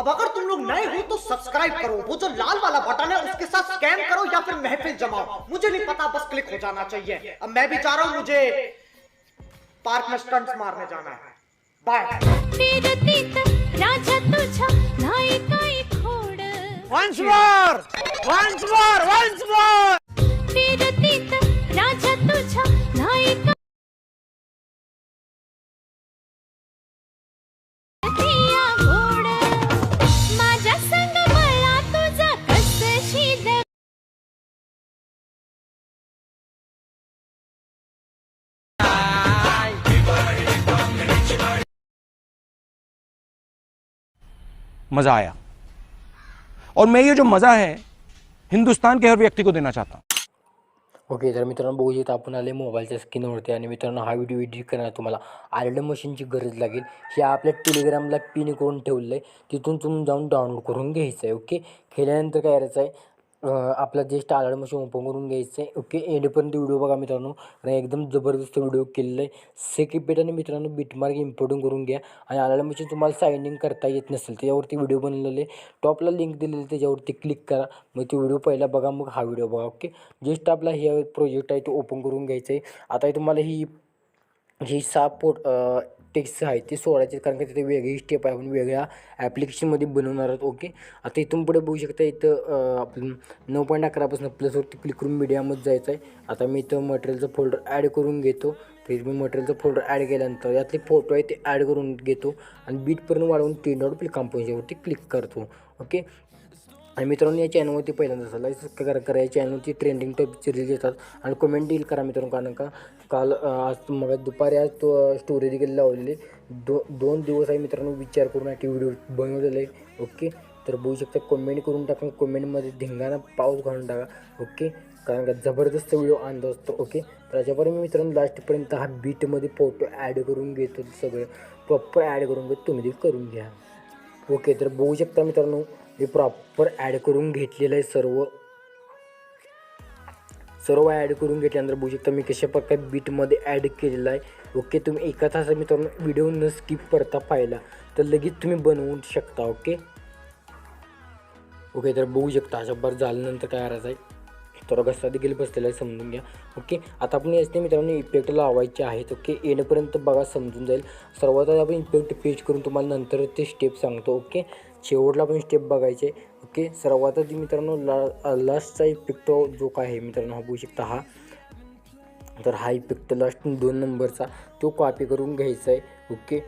अब अगर तुम लोग नए हो तो सब्सक्राइब करो। वो जो लाल वाला बटन है, उसके साथ स्कैम करो या फिर महफिल जमाओ। मुझे नहीं पता, बस क्लिक हो जाना चाहिए। अब मैं भी जा रहा हूँ मुझे पार्क में स्टंट्स मारने जाना है। बाय खोड मज़ा आया। और मैं ये जो मज़ा है हिंदुस्तान के हर व्यक्ति को देना चाहता हूँ। ओके तर मित्रांनो बघू शकता आपण आले मोबाईलच्या स्क्रीनवरती आणि मित्रांनो हा व्हिडिओ एडिट करणार तुम्हाला आरडे मशीनची गरज लागेल. हे आपल्या टेलिग्रामला पिन करून ठेवलं आहे तिथून तुम्ही जाऊन डाउनलोड करून घ्यायचं आहे ओके? केल्यानंतर काय करायचं आहे आपला जे आरडे मशी ओपन करून घ्यायचं आहे ओके एंडपर्यंत व्हिडिओ बघा मित्रांनो. आणि एकदम जबरदस्त व्हिडिओ केलेला आहे. सेकिपेट आणि मित्रांनो बिटमार्क इम्पोर्टिंग करून घ्या. आणि आरडे मशीन तुम्हाला सायनिंग करता येत नसेल त्याच्यावरती व्हिडिओ बनलेले टॉपला लिंक दिलेली त्याच्यावरती क्लिक करा. मग ते व्हिडिओ पहिला बघा मग हा व्हिडिओ बघा ओके? जस्ट आपला हे प्रोजेक्ट आहे तो ओपन करून घ्यायचा आहे. आता हे तुम्हाला ही ही सहा पोट टेक्स्ट आहे ते सोडायचे कारण का तिथे वेगळी स्टेप आहे आपण वेगळ्या ॲप्लिकेशनमध्ये बनवणार आहोत. ओके आता इथून पुढे बघू शकता इथं आपण नऊ पॉईंट अकरापासून प्लसवरती क्लिक करून मीडियामध्ये जायचं आहे आता मी इथं मटेरियलचं फोल्डर ॲड करून घेतो. तर मी मटेरियलचं फोल्डर ॲड केल्यानंतर यातले फोटो आहे ते ॲड करून घेतो. आणि बीटपर्यंत वाढवून तीन डॉट प्लिक कंपोजरवरती क्लिक करतो. ओके आणि मित्रांनो या चॅनलवरती पहिल्यांदा असाल सबस्क्राईब करा. या चॅनलवरती ट्रेंडिंग टॉपिकचे रिलीज येतात. आणि कमेंट डील करा मित्रांनो कारण का काल आज मग दुपारी आज तो स्टोरी देखील लावलेली. दो दोन दिवस आहे मित्रांनो विचार करून की व्हिडिओ बनवलेला. आहे ओके तर बघू शकता कमेंट करून टाका. कमेंटमध्ये धिंगाणा पाऊस घालून टाका. ओके कारण का जबरदस्त व्हिडिओ आणत असतो. ओके तर अशापर्यंत मी मित्रांनो लास्टपर्यंत हा बीटमध्ये फोटो ॲड करून घेतो सगळं. प्रॉपर ॲड करून घेतो तुम्ही देखील करून घ्या. ओके तर बघू शकता मित्रांनो मी प्रॉपर ॲड करून घेतलेलं आहे सर्व. सर्व ॲड करून घेतल्यानंतर बघू शकता मी कशा प्रकारे बीटमध्ये ॲड केलेलं आहे. ओके तुम्ही एका तासा मित्रांनो व्हिडिओ न स्किप करता पाहिला तर लगेच तुम्ही बनवू शकता ओके ओके तर बघू शकता अशा बरं झाल्यानंतर काय करायचं आहे. तर घसा देखील बसलेला आहे समजून घ्या. ओके आता आपण याचे मित्रांनो इफेक्ट लावायचे आहेत ओके येण्यापर्यंत बघा समजून जाईल. सर्वात आधी आपण इफेक्ट पेज करून तुम्हाला नंतर ते स्टेप सांगतो ओके शेवटला पण स्टेप बघायचे. ओके सर्वात आधी मित्रांनो ला लास्टचा इफेक्टो जो काय आहे मित्रांनो हा बघू शकता हा. तर हा इफेक्ट लास्ट दोन नंबरचा तो कॉपी करून घ्यायचा आहे. ओके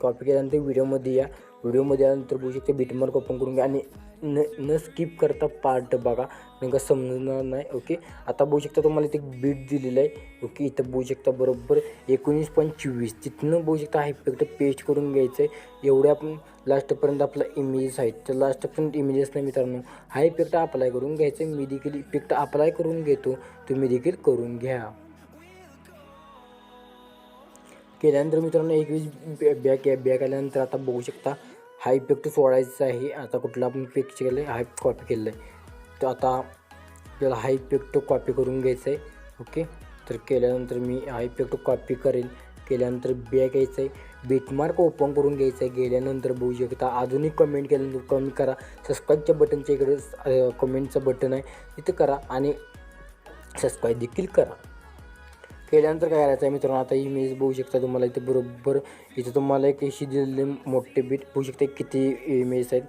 कॉपी केल्यानंतर व्हिडिओमध्ये या. व्हिडिओमध्ये आल्यानंतर बघू शकता बीटमार्क ओपन करून घ्या. आणि न न स्किप करता पार्ट बघा. नेमका समजणार नाही ओके आता बघू शकता तुम्हाला इथे बीट दिलेलं आहे ओके इथं बघू शकता बरोबर एकोणीस पॉईंट चोवीस. तिथनं बघू शकता हा इफेक्ट पेस्ट करून घ्यायचं आहे. एवढ्या आपण लास्टपर्यंत आपला इमेजेस आहेत. तर लास्टपर्यंत इमेजेस नाही मित्रांनो हा इफेक्ट अप्लाय करून घ्यायचा आहे. मी देखील इफेक्ट अप्लाय करून घेतो. तुम्ही देखील करून घ्या. केल्यानंतर मित्रांनो एकवीस बॅक बॅक आल्यानंतर आता बघू शकता हा इफेक्ट सोडायचा आहे. आता कुठला आपण इफेक्ट केलं आहे हा कॉपी केलेला आहे तर आता आपल्याला हा इफेक्ट कॉपी करून घ्यायचा आहे ओके तर केल्यानंतर मी हा इफेक्ट कॉपी करेल केल्यानंतर बॅक यायचं आहे बीटमार्क ओपन करून घ्यायचं आहे गेल्यानंतर बघू शकता अजूनही कमेंट केल्यानंतर कमी करा. सबस्क्राईबच्या बटनच्या इकडे कमेंटचं बटन आहे. तिथं करा आणि सबस्क्राईब देखील करा. केल्यानंतर काय करायचं आहे मित्रांनो? आता इमेज बघू शकता तुम्हाला इथे बरोबर. इथे तुम्हाला एक अशी दिलेले मोठे बीट बघू शकता किती इमेज आहेत.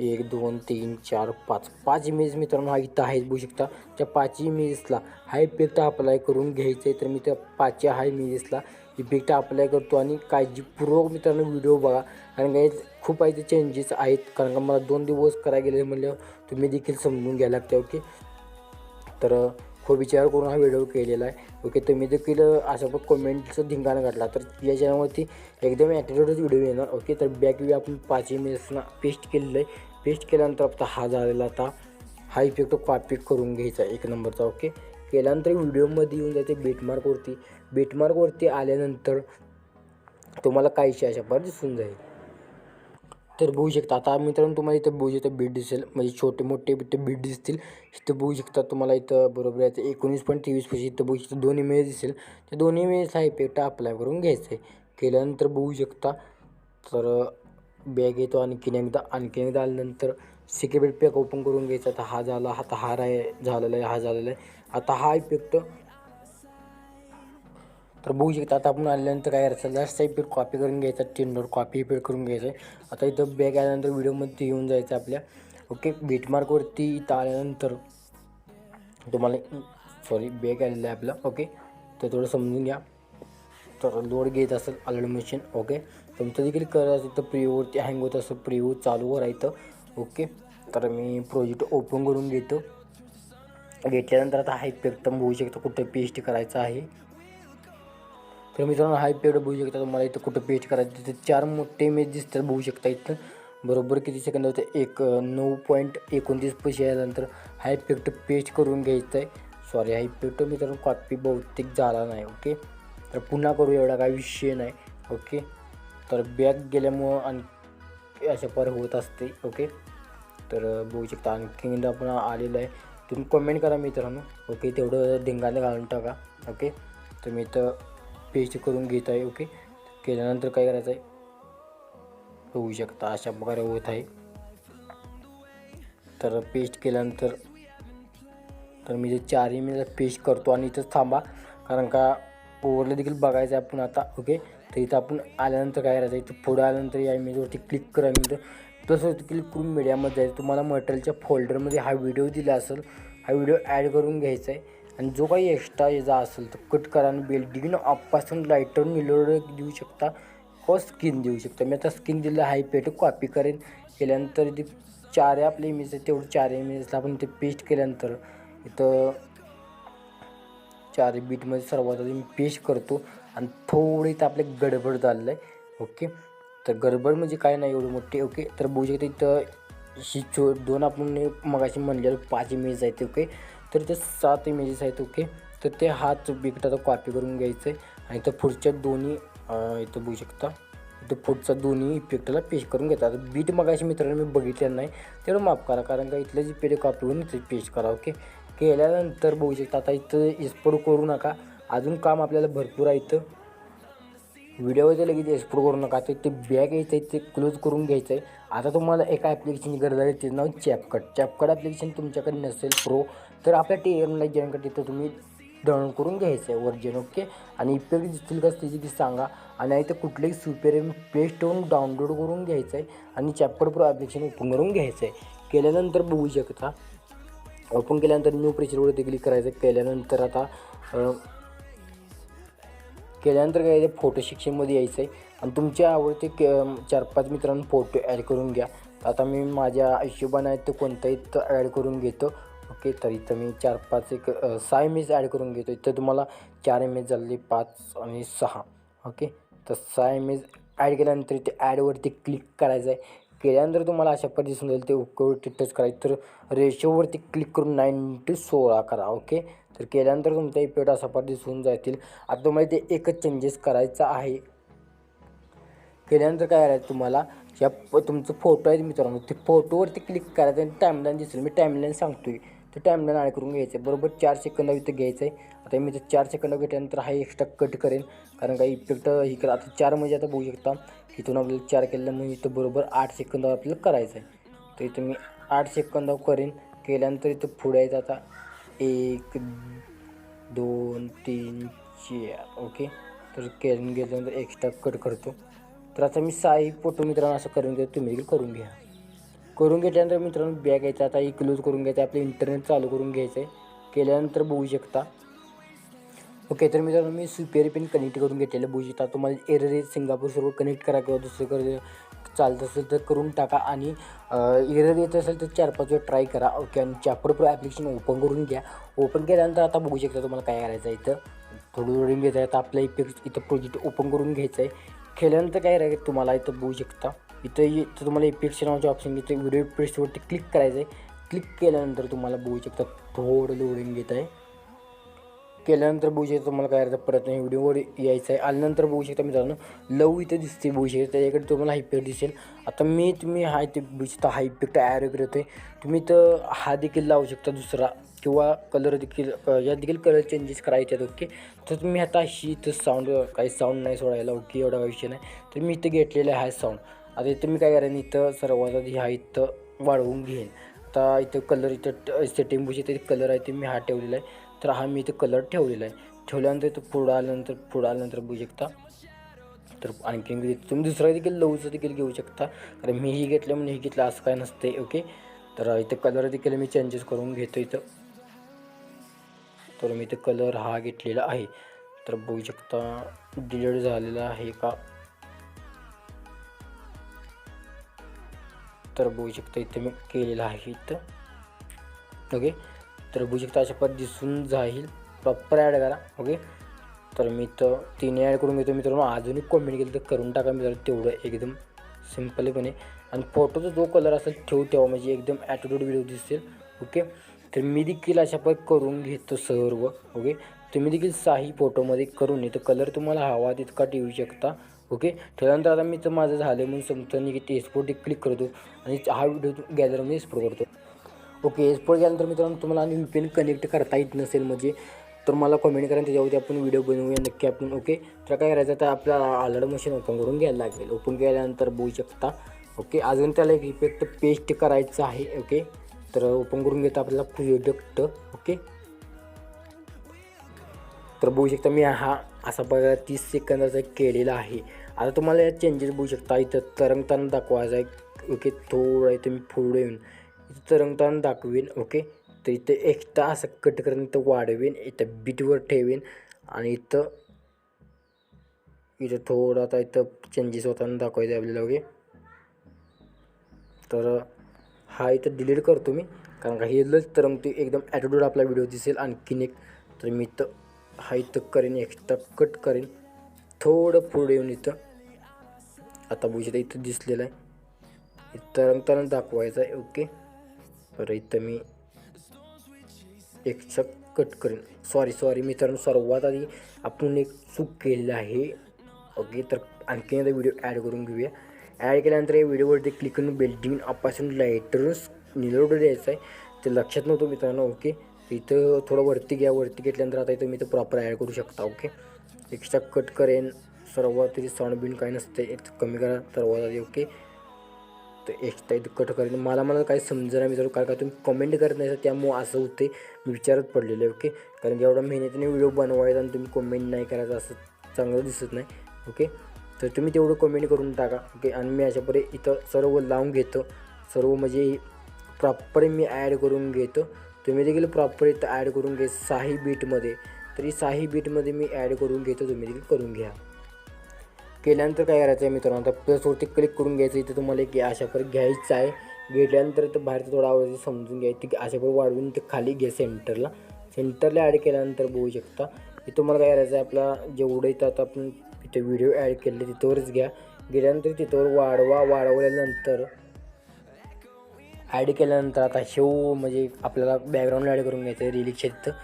एक दोन तीन चार पाच. पाच इमेज मित्रांनो हा इथं आहेत बघू शकता. त्या पाच इमेजेसला हा इफेक्ट अप्लाय करून घ्यायचं आहे. तर मी त्या पाचच्या हा इमेजेसला इफेक्ट अप्लाय करतो आणि काळजीपूर्वक मित्रांनो व्हिडिओ बघा. कारण काही खूप आहे ते चेंजेस आहेत. कारण का मला दोन दिवस करायला गेले म्हणल्यावर तुम्ही देखील समजून घ्यायला लागते ओके तर खूप विचार करून हा व्हिडिओ केलेला आहे. ओके तुम्ही देखील असं पण कमेंटचं धिंगाणं घातला तर या चॅनलवरती एकदम ॲटिट्यूडच व्हिडिओ येणार. ओके तर बॅक व्ह्यू आपण पाचही मिनिट्सना पेस्ट केलेलं आहे. पेस्ट केल्यानंतर आता हा झालेला आता हा इफेक्ट कॉपी करून घ्यायचा एक नंबरचा ओके केल्यानंतर व्हिडिओमध्ये येऊन जाते बेटमार्कवरती बेटमार्कवरती आल्यानंतर तुम्हाला काहीशी अशा प्रकारे दिसून जाईल. तर बघू शकता आता मित्रांनो तुम्हाला इथं बघू शकता बीट दिसेल. म्हणजे छोटे मोठे इथं बीट दिसतील. इथं बघू शकता तुम्हाला इथं बरोबर आहे एकोणीस पॉईंट तेवीस पैसे इथं बघू शकता दोन इमेज दिसेल. तर दोन इमेज हा इफेक्ट अप्लाय करून घ्यायचं आहे केल्यानंतर बघू शकता तर बॅग येतो आणखीन एकदा. आणखीन एकदा आल्यानंतर सिक्युरिटी पॅक ओपन करून घ्यायचा. आता हा झाला आता हा राय झालेला आहे हा झालेला आहे. आता हा इफेक्ट तर बघू शकता आता आपण आल्यानंतर काय करायचं लास्ट इफेक्ट कॉपी करून घ्यायचा टेनवर कॉपी पेड करून घ्यायचं. आहे आता इथं बॅग आल्यानंतर व्हिडिओमध्ये येऊन जायचं आपल्या. ओके बीटमार्कवरती इथं आल्यानंतर तुम्हाला सॉरी बॅग आलेलं आहे आपलं. ओके तर थोडं समजून घ्या. तर लोड घेत असेल अलर्ट मशीन ओके तुमचं देखील करत असेल तर प्रिओवरती हँग होत असेल प्रिओ चालू राहतं ओके तर मी प्रोजेक्ट ओपन करून घेतो. घेतल्यानंतर आता हा इफेक्ट बघू शकतो कुठं पी एच डी करायचं आहे. तर मित्रांनो हा पेड बघू शकता तुम्हाला इथं कुठं पेस्ट करायचं तिथे चार मोठे इमेज दिसतात बघू शकता इथं. बरोबर किती सेकंद होते? एक नऊ पॉईंट एकोणतीस पैसे आल्यानंतर हा इफेक्ट पेस्ट करून घ्यायचं आहे. सॉरी हा इफेक्ट मित्रांनो कॉपी बहुतेक झाला नाही ओके तर पुन्हा करू एवढा काही विषय नाही ओके तर बॅग गेल्यामुळं आणखी अशा पर होत असते ओके तर बघू शकता आणखी आपण आलेलं आहे. तुम्ही कमेंट करा मित्रांनो ओके तेवढं ढिंगाने घालून टाका ओके तर मी इथं पेस्ट करून घेत आहे ओके केल्यानंतर काय करायचं आहे होऊ शकता अशा प्रकारे होत आहे. तर पेस्ट केल्यानंतर तर मी जे चार मिनिट पेस्ट करतो आणि इथंच थांबा. कारण का ओव्हरला देखील बघायचं आहे आपण आता ओके तर इथं आपण आल्यानंतर काय करायचं इथं पुढं आल्यानंतर या इमेजवरती क्लिक करायनंतर तसं क्लिक करून मीडियामध्ये जायचं तुम्हाला मटेरियलच्या फोल्डरमध्ये हा व्हिडिओ दिला असेल हा व्हिडिओ ॲड करून घ्यायचा आहे. आणि जो काही एक्स्ट्रा याचा असेल तर कट करा आणि बेल्डिंग ऑफपासून लाईटर निलोड देऊ शकता. किंवा स्किन देऊ शकता. मी आता स्किन दिलं हाय पेट कॉपी करेन. केल्यानंतर ते चार आपले इमेज आहे तेवढं चार इमेजला आपण ते पेस्ट केल्यानंतर इथं चार बीटमध्ये सर्वात आधी मी पेस्ट करतो. आणि थोडी इथं आपले गडबड झालेलं आहे. ओके तर गडबड म्हणजे काय नाही एवढी मोठी. ओके तर बघू शकता इथं ही चो दोन आपण मगाशी म्हणलेलं पाच इमेज आहेत. ओके तर ते सात इमेजेस आहेत ओके तर ते हाच बिकट आता कॉपी करून घ्यायचं आहे आणि तर पुढच्या दोन्ही इथं बघू शकता. इथं पुढचा दोन्ही इफेक्टला पेस्ट करून घेतात. आता बीट मगाशी मित्रांनो मी बघितलेलं नाही तेवढं माफ करा कारण का इथलं जी पेड कॉपी करून इथे पेस्ट करा ओके केल्यानंतर बघू शकता आता इथं एक्सपोर्ट करू नका. अजून काम आपल्याला भरपूर आहे इथं. व्हिडिओमध्ये लगेच एक्सपोर्ट करू नका. तर ते बॅग यायचं आहे ते क्लोज करून घ्यायचं आहे. आता तुम्हाला एका ॲप्लिकेशनची गरज आहे ते नाव चॅपकट चॅपकट ॲप्लिकेशन तुमच्याकडे नसेल प्रो तर आपल्या टी एमला जॉईन करते तिथं तुम्ही डाउनलोड करून घ्यायचं आहे वर्जन ओके आणि इफेक्ट दिसतील का त्याची ती सांगा. आणि इथं कुठलेही सुपेरियम प्ले होऊन डाउनलोड करून घ्यायचं आहे आणि चॅप्टर प्रो ॲप्लिकेशन ओपन करून घ्यायचं आहे. केल्यानंतर बघू शकता. ओपन केल्यानंतर न्यू प्रेशरवरती क्लिक करायचं केल्यानंतर आता केल्यानंतर काय फोटो शिक्षणमध्ये यायचं आहे. आणि तुमच्या आवडते के चार पाच मित्रांनो फोटो ॲड करून घ्या. आता मी माझ्या हिशोबाने आहेत तो कोणताही ॲड करून घेतो. ओके तर इथं मी चार पाच एक अ, सहा इमेज ॲड करून घेतो. इथं तुम्हाला चार इमेज झाले पाच आणि सहा. ओके तर सहा इमेज ॲड केल्यानंतर इथे ॲडवरती क्लिक करायचं आहे केल्यानंतर तुम्हाला अशा पद्धती दिसून जाईल ते ओकेवरती टच करायचं तर रेशोवरती क्लिक करून नाईन टू सोळा करा. ओके तर केल्यानंतर तुमचा इफेक्ट अशा पद्धती दिसून जातील. आता तुम्हाला ते एकच चेंजेस करायचा आहे. केल्यानंतर काय करायचं तुम्हाला? या तुमचं फोटो आहे मित्रांनो ते फोटोवरती क्लिक करायचं आणि टाईमलाईन दिसेल. मी टाईमलाईन सांगतो आहे ते टाईमलाईन ॲड करून घ्यायचं. आहे बरोबर चार सेकंद इथं घ्यायचं आहे आता मी ते चार सेकंद घेतल्यानंतर हा एक्स्ट्रा कट करेन. कारण काही इफेक्ट ही करा. आता चार म्हणजे आता बघू शकता इथून आपल्याला चार केल्यामुळे म्हणजे इथं बरोबर आठ सेकंदावर आपल्याला करायचं आहे तर इथं मी आठ सेकंदावर करेन. केल्यानंतर इथं पुढे यायचं आता एक दोन तीन चार. ओके तर करून गेल्यानंतर एक्स्ट्रा कट करतो. तर आता मी साई फोटो मित्रांनो असं करून घेतो. तुम्ही देखील करून घ्या. करून घेतल्यानंतर मित्रांनो बॅग यायचा. आता ही क्लोज करून घ्यायचं. आपलं इंटरनेट चालू करून घ्यायचं आहे केल्यानंतर बघू शकता. ओके तर मित्रांनो मी सुपेअर पेन कनेक्ट करून घेतलेलं बघू शकता. तुम्हाला एरर सिंगापूर सर्व कनेक्ट करा किंवा दुसरं कर चालत असेल तर करून टाका. आणि एरर येत असेल तर चार पाच वेळ ट्राय करा. ओके आणि चॅपर प्रो ॲप्लिकेशन ओपन करून घ्या. ओपन केल्यानंतर आता बघू शकता तुम्हाला काय करायचं आहे इथं. थोडं लोडिंग घ्यायचं आहे आता आपलं इफेक्ट इथं प्रोजेक्ट ओपन करून घ्यायचं आहे केल्यानंतर काय राहील? तुम्हाला इथं बघू शकता. इथं इथं तुम्हाला इफेक्टचे नावाचे ऑप्शन इथं व्हिडिओ इफेक्ट्सवरती क्लिक करायचं आहे क्लिक केल्यानंतर तुम्हाला बघू शकता थोडं लोडिंग घेत आहे. केल्यानंतर बघू शकता तुम्हाला काय करायचं परत नाही. व्हिडिओवर यायचं आहे आल्यानंतर बघू शकता मित्रांनो लव इथं दिसते बघू शकता. त्याच्याकडे तुम्हाला हायपेक्ट दिसेल. आता मी तुम्ही हा इथे बघू शकता हा इफेक्ट ॲड करतो आहे तुम्ही तर हा देखील लावू शकता दुसरा किंवा कलर देखील या देखील कलर चेंजेस करायचे आहेत ओके तर तुम्ही आता ही इथं साऊंड काही साऊंड नाही सोडायला ओके एवढा विषय नाही. तर मी इथं घेतलेला आहे हा साऊंड आता इथं मी काय करेन इथं सर्वात आधी हा इथं वाढवून घेईन. आता इथं कलर इथं सेटिंग इथे कलर आहे ते मी हा ठेवलेला आहे. तर हा मी इथं कलर ठेवलेला आहे. ठेवल्यानंतर इथं पुढं आल्यानंतर पुढं आल्यानंतर बघू शकता. तर आणखीन तुम्ही दुसरा देखील लवचं देखील घेऊ शकता. कारण मी ही घेतलं म्हणून ही घेतलं असं काय नसते ओके तर इथं कलर देखील मी चेंजेस करून घेतो इथं. तर मी इथं कलर हा घेतलेला आहे. तर बघू शकता डिलेट झालेला आहे का? तर बघू शकता इथं मी केलेलं आहे इथं. ओके तर बघू शकता अशा पद दिसून जाईल. प्रॉपर ॲड करा. ओके तर मी तर तिने ॲड करून घेतो मित्रांनो. अजूनही कॉमेंट केलं तर करून टाका मित्रांनो. तेवढं एकदम सिम्पलपणे आणि फोटोचा जो कलर असेल ठेवू तेव्हा म्हणजे एकदम ॲटिट्यूड व्हिडिओ दिसेल. ओके तर मी देखील अशा पद करून घेतो सर्व. ओके तुम्ही देखील साही फोटोमध्ये करून येतो कलर तुम्हाला हवा तितका ठेवू शकता. ओके त्यानंतर आता मी तर माझं झालं म्हणून समजतं की ते एक्सपोर्ट क्लिक करतो आणि हा व्हिडिओ गॅलरीमध्ये एक्सपोर्ट करतो. ओके एक्सपोर्ट केल्यानंतर मित्रांनो तुम्हाला आणि व्ही कनेक्ट करता येत नसेल म्हणजे तर मला कमेंट करा त्याच्यावरती आपण व्हिडिओ बनवूया नक्की आपण. ओके तर काय करायचं तर आपल्याला आलर्ड मशीन ओपन करून घ्यायला लागेल. ओपन केल्यानंतर बघू शकता. ओके अजून त्याला एक इफेक्ट पेस्ट करायचं आहे. ओके तर ओपन करून घेतो आपल्याला प्रोडक्ट ओके तर बघू शकता मी हा असा बघा तीस सेकंदाचा केलेला आहे. आता तुम्हाला यात चेंजेस बघू शकता. इथं तरंगताना दाखवायचा आहे. ओके थोडं इथं मी पुढे येऊन इथं तरंगताना दाखवेन. ओके तर इथं एक्स्ट्रा असं कट करून इथं वाढवेन. इथं बीटवर ठेवेन. आणि इथं इथं थोडं आता इथं चेंजेस होताना दाखवायचं आहे आपल्याला. ओके तर हा इथं डिलीट करतो मी. कारण का हे लच तरंगते एकदम ॲटिट्यूड आपला व्हिडिओ दिसेल. आणखीन एक तर मी इथं हा इथं करेन एक्स्ट्रा कट करेन. थोडं पुढे येऊन इथं. आता बघू शकता इथं दिसलेलं आहे. इथं रंगताना दाखवायचं आहे. ओके. बरं इथं मी एक्स्ट्रा कट करेन. सॉरी सॉरी मित्रांनो सर्वात आधी आपण एक चूक केलेलं आहे. ओके तर आणखीन एकदा व्हिडिओ ॲड करून घेऊया. ॲड केल्यानंतर या व्हिडिओवरती क्लिक करून बेल्डिंग अपासून लाईटरून निलोड द्यायचं आहे. ते लक्षात नव्हतं मित्रांनो. ओके. इथं थोडं वरती घ्या वरती घेतल्यानंतर आता इथं मी इथं प्रॉपर ॲड करू शकता ओके एक्स्ट्रा कट करेन सर्वात तरी साऊंड बिन काही नसते एक कमी करा सर्वात आधी ओके तर एक्स्ट्रा इथं कट करेन. मला मला काही मी मित्रांनो कारण का तुम्ही कमेंट करत नाही त्यामुळं असं होते मी विचारत पडलेलं आहे ओके कारण की एवढा मेहनतीने व्हिडिओ बनवायचा आणि तुम्ही कमेंट नाही करायचं असं चांगलं दिसत नाही ओके तर तुम्ही तेवढं कमेंट करून टाका ओके आणि मी अशापणे इथं सर्व लावून घेतो सर्व म्हणजे प्रॉपर मी ॲड करून घेतो. तुम्ही देखील प्रॉपर इथं ॲड करून घे साही बीटमध्ये तरी साही बीटमध्ये मी ॲड करून घेतो तुम्ही देखील करून घ्या. केल्यानंतर काय करायचं आहे मित्रांनो? आता प्लसवरती क्लिक करून घ्यायचं इथं तुम्हाला एक अशा परत घ्यायचं आहे. घेतल्यानंतर तर बाहेरचं थोडा आवाज समजून घ्या. ती अशा परत वाढवून ते खाली घ्या सेंटरला सेंटरला ॲड केल्यानंतर बघू शकता. इथं तुम्हाला काय करायचं आहे? आपला जेवढं इथं आता आपण इथे व्हिडिओ ॲड केले तिथवरच घ्या. गेल्यानंतर तिथवर वाढवा. वाढवल्यानंतर ॲड केल्यानंतर आता शेव म्हणजे आपल्याला बॅकग्राऊंड ॲड करून घ्यायचं आहे रिलिक्सच्या तिथं.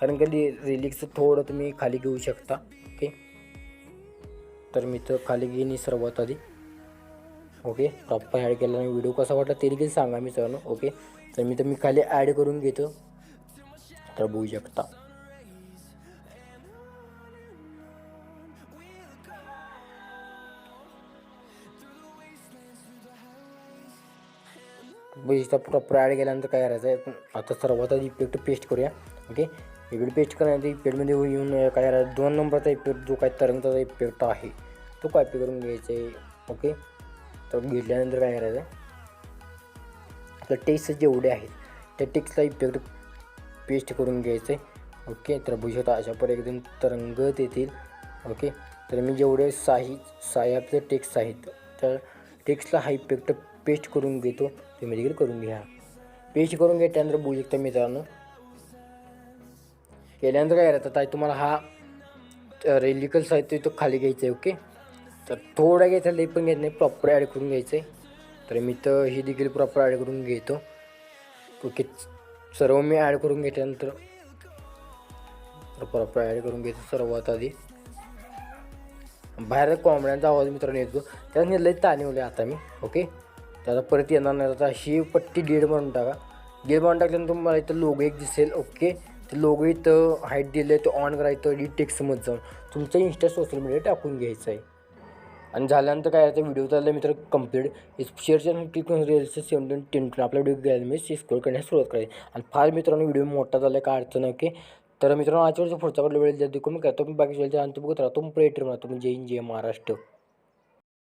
कारण की रिलिक्स थोडं तुम्ही खाली घेऊ शकता ओके तर मी तर खाली घेईन सर्वात आधी ओके प्रॉपर ॲड केला व्हिडिओ कसा वाटला ते देखील सांगा मित्रांनो ओके तर मी तर मी खाली ॲड करून घेतो. तर बघू शकता. बेसचा पुरा ॲड केल्यानंतर काय करायचं आहे? आता सर्वात आधी इफेक्ट पेस्ट करूया ओके? इफेक्ट पेस्ट करण्यानंतर इफेक्टमध्ये येऊन काय करायचं? दोन नंबरचा इफेक्ट जो काय तरंगचा इफेक्ट आहे तो कॉपी करून घ्यायचा आहे ओके? तर घेतल्यानंतर काय करायचं आहे? तर टेक्स्ट जेवढे आहेत त्या टेक्स्टला इफेक्ट पेस्ट करून घ्यायचं आहे ओके? तर बघू अशा पर एकदम तरंगत येतील ओके? तर मी जेवढे साही साही टेक्स्ट आहेत तर टेक्स्टला हा इफेक्ट पेस्ट करून घेतो तुम्ही देखील करून घ्या. पेस्ट करून घ्या त्यानंतर बघू शकता मित्रांनो. केल्यानंतर काय करायचं आता तुम्हाला हा रेलिकल साहित्य तो खाली घ्यायचं आहे ओके तर थोडा घ्यायचा लई पण घेत नाही प्रॉपर ॲड करून घ्यायचं आहे तर मी तर ही देखील प्रॉपर ॲड करून घेतो. ओके सर्व मी ॲड करून घेतल्यानंतर प्रॉपर ॲड करून घेतो सर्वात आधी. बाहेर कोंबड्यांचा आवाज मित्रांनो येतो. त्याने लई ताणवले आता मी ओके त्याला परत येणार नाही. आता ही पट्टी डेड मारून टाका. डेड मारून टाकल्यानंतर तुम्हाला इथं लोगो एक दिसेल. ओके ते लोगो इथं हाईट दिलं आहे तो ऑन करायचं डिटेक्समध्ये जाऊन. तुमचं इंस्टा सोशल मीडिया टाकून घ्यायचं आहे. आणि झाल्यानंतर काय आता व्हिडिओ चालला मित्र कंप्लीट शेअरच्या क्लिक करून रील्स सेवन टेन आपला व्हिडिओ घ्यायला मी स्कोर करण्यास सुरुवात करायची आणि फार मित्रांनो व्हिडिओ मोठा झाला काय अडचण ओके तर मित्रांनो आजच्या पुढचा वेळ द्या देखील मी करतो. मी बाकी आणि तो बघत राहतो प्रेटर म्हणतो जय हिंद जय महाराष्ट्र.